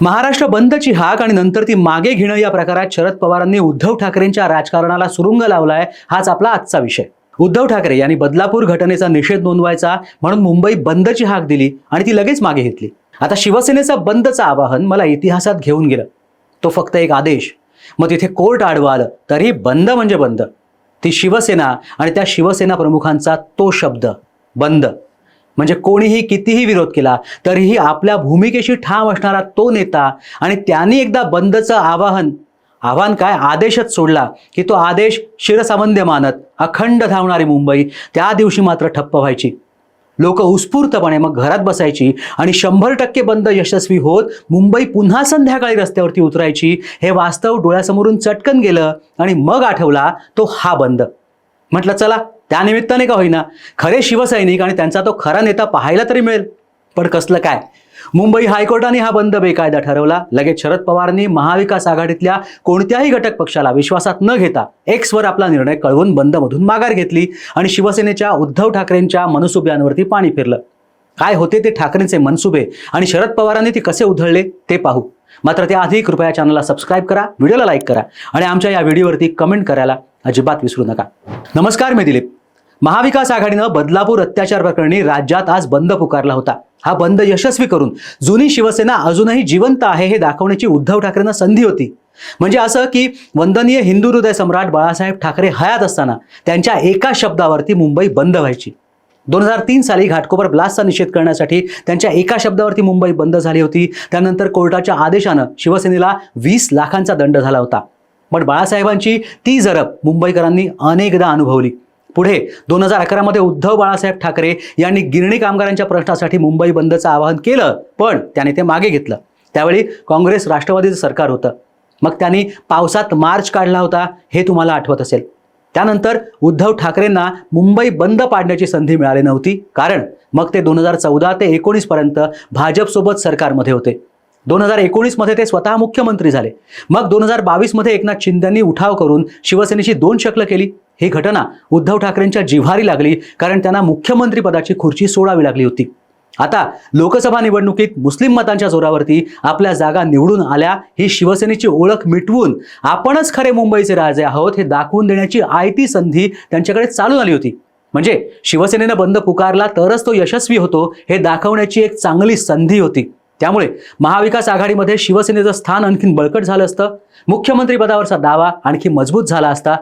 महाराष्ट्र बंदची हाक आणि नंतर ती मागे घेणं या प्रकारात शरद पवारांनी उद्धव ठाकरेंच्या राजकारणाला सुरुंग लावलाय हाच आपला आजचा विषय. उद्धव ठाकरे यांनी बदलापूर घटनेचा निषेध नोंदवायचा म्हणून मुंबई बंदची हाक दिली आणि ती लगेच मागे घेतली. आता शिवसेनेचा बंदचं आवाहन मला इतिहासात घेऊन गेलं. तो फक्त एक आदेश. मग तिथे कोर्ट आडवं आलं. तरी बंद म्हणजे बंद. ती शिवसेना आणि त्या शिवसेना प्रमुखांचा तो शब्द बंद. म्हणजे कोणीही कितीही विरोध केला तरीही आपल्या भूमिकेशी ठाम असणारा तो नेता आणि त्यांनी एकदा बंदचं आवाहन आव्हान काय? आदेशच सोडला की तो आदेश शिरसावंद्य मानत अखंड धावणारी मुंबई त्या दिवशी मात्र ठप्प व्हायची. लोक उत्स्फूर्तपणे मग घरात बसायची आणि शंभर टक्के बंद यशस्वी होत मुंबई पुन्हा संध्याकाळी रस्त्यावरती उतरायची हे वास्तव डोळ्यासमोरून चटकन गेलं आणि मग आठवला तो हा बंद. म्हटलं चला त्यानिमित्ताने का होईना खरे शिवसैनिक आणि त्यांचा तो खरा नेता पाहायला तरी मिळेल. पण कसलं काय? मुंबई हायकोर्टाने हा बंद बेकायदा ठरवला. लगेच शरद पवारांनी महाविकास आघाडीतल्या कोणत्याही घटक पक्षाला विश्वासात न घेता एक्सवर आपला निर्णय कळवून बंदमधून माघार घेतली आणि शिवसेनेच्या उद्धव ठाकरेंच्या मनसुब्यांवरती पाणी फिरलं. काय होते ते ठाकरेंचे मनसुबे आणि शरद पवारांनी ते कसे उधळले ते पाहू. मात्र त्याआधी कृपया चॅनलला सबस्क्राईब करा व्हिडिओला लाईक करा आणि आमच्या या व्हिडिओवरती कमेंट करायला अजिबात विसरू नका. नमस्कार मी दिलीप. महाविकास आघाडीनं बदलापूर अत्याचार प्रकरणी राज्यात आज बंद पुकारला होता. हा बंद यशस्वी करून जुनी शिवसेना अजूनही जिवंत आहे हे दाखवण्याची उद्धव ठाकरेंना संधी होती. म्हणजे असं की वंदनीय हिंदू हृदय सम्राट बाळासाहेब ठाकरे हयात असताना त्यांच्या एका शब्दावरती मुंबई बंद व्हायची. दोन हजार तीन साली घाटकोपर ब्लास्टचा निषेध करण्यासाठी त्यांच्या एका शब्दावरती मुंबई बंद झाली होती. त्यानंतर कोर्टाच्या आदेशानं शिवसेनेला वीस लाखांचा दंड झाला होता. पण बाळासाहेबांची ती जरब मुंबईकरांनी अनेकदा अनुभवली. पुढे दोन हजार अकरामध्ये उद्धव बाळासाहेब ठाकरे यांनी गिरणी कामगारांच्या प्रश्नासाठी मुंबई बंदचं आवाहन केलं पण त्याने ते मागे घेतलं. त्यावेळी काँग्रेस राष्ट्रवादीचं सरकार होतं. मग त्यांनी पावसात मार्च काढला होता हे तुम्हाला आठवत असेल. त्यानंतर उद्धव ठाकरेंना मुंबई बंद पाडण्याची संधी मिळाली नव्हती कारण मग ते दोन हजार चौदा ते एकोणीसपर्यंत भाजपसोबत सरकारमध्ये होते. दोन हजार एकोणीसमध्ये ते स्वतः मुख्यमंत्री झाले. मग दोन हजार बावीसमध्ये एकनाथ शिंदेंनी उठाव करून शिवसेनेची दोन शकलं केली. ही घटना उद्धव ठाकरेंच्या जिव्हारी लागली कारण त्यांना मुख्यमंत्री पदाची खुर्ची सोडावी लागली होती. आता लोकसभा निवडणुकीत मुस्लिम मतांच्या जोरावरती आपल्या जागा निवडून आल्या ही शिवसेनेची ओळख मिटवून आपणच खरे मुंबईचे राजे आहोत हे दाखवून देण्याची आयती संधी त्यांच्याकडे चालून आली होती. म्हणजे शिवसेनेनं बंद पुकारला तरच तो यशस्वी होतो हे दाखवण्याची एक चांगली संधी होती. त्यामुळे महाविकास आघाडीमध्ये शिवसेनेचं स्थान आणखीन बळकट झालं असतं. मुख्यमंत्री पदावरचा दावा आणखी मजबूत झाला असता.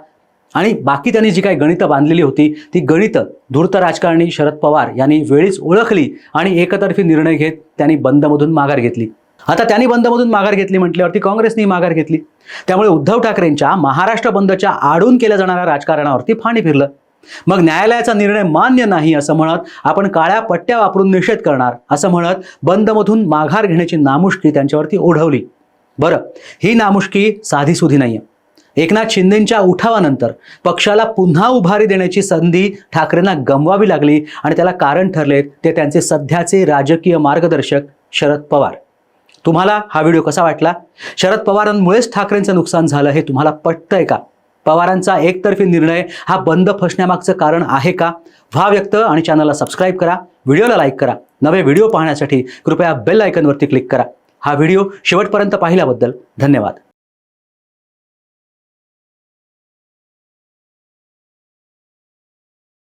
आणि बाकी त्यांनी जी काही गणितं बांधलेली होती ती गणितं धूर्त राजकारणी शरद पवार यांनी वेळीच ओळखली आणि एकतर्फी निर्णय घेत त्यांनी बंदमधून माघार घेतली. आता त्यांनी बंदमधून माघार घेतली म्हटल्यावरती काँग्रेसने माघार घेतली. त्यामुळे उद्धव ठाकरेंच्या महाराष्ट्र बंदच्या आडून केल्या जाणाऱ्या राजकारणावरती पाणी फिरलं. मग न्यायालयाचा निर्णय मान्य नाही असं म्हणत आपण काळ्या पट्ट्या वापरून निषेध करणार असं म्हणत बंदमधून माघार घेण्याची नामुष्की त्यांच्यावरती ओढवली. बरं ही नामुष्की साधीसुधी नाही आहे एकनाथ शिंदेंच्या उठावानंतर पक्षाला पुन्हा उभारी देण्याची संधी ठाकरेंना गमवावी लागली आणि त्याला कारण ठरलेत ते त्यांचे सध्याचे राजकीय मार्गदर्शक शरद पवार. तुम्हाला हा व्हिडिओ कसा वाटला? शरद पवारांमुळेच ठाकरेंचं नुकसान झालं हे तुम्हाला पटतंय का? पवारांचा एकतर्फी निर्णय हा बंद फसण्यामागचं कारण आहे का? व्हा व्यक्त आणि चॅनलला सबस्क्राईब करा व्हिडिओला लाईक करा नवे व्हिडिओ पाहण्यासाठी कृपया बेल आयकनवरती क्लिक करा. हा व्हिडिओ शेवटपर्यंत पाहिल्याबद्दल धन्यवाद.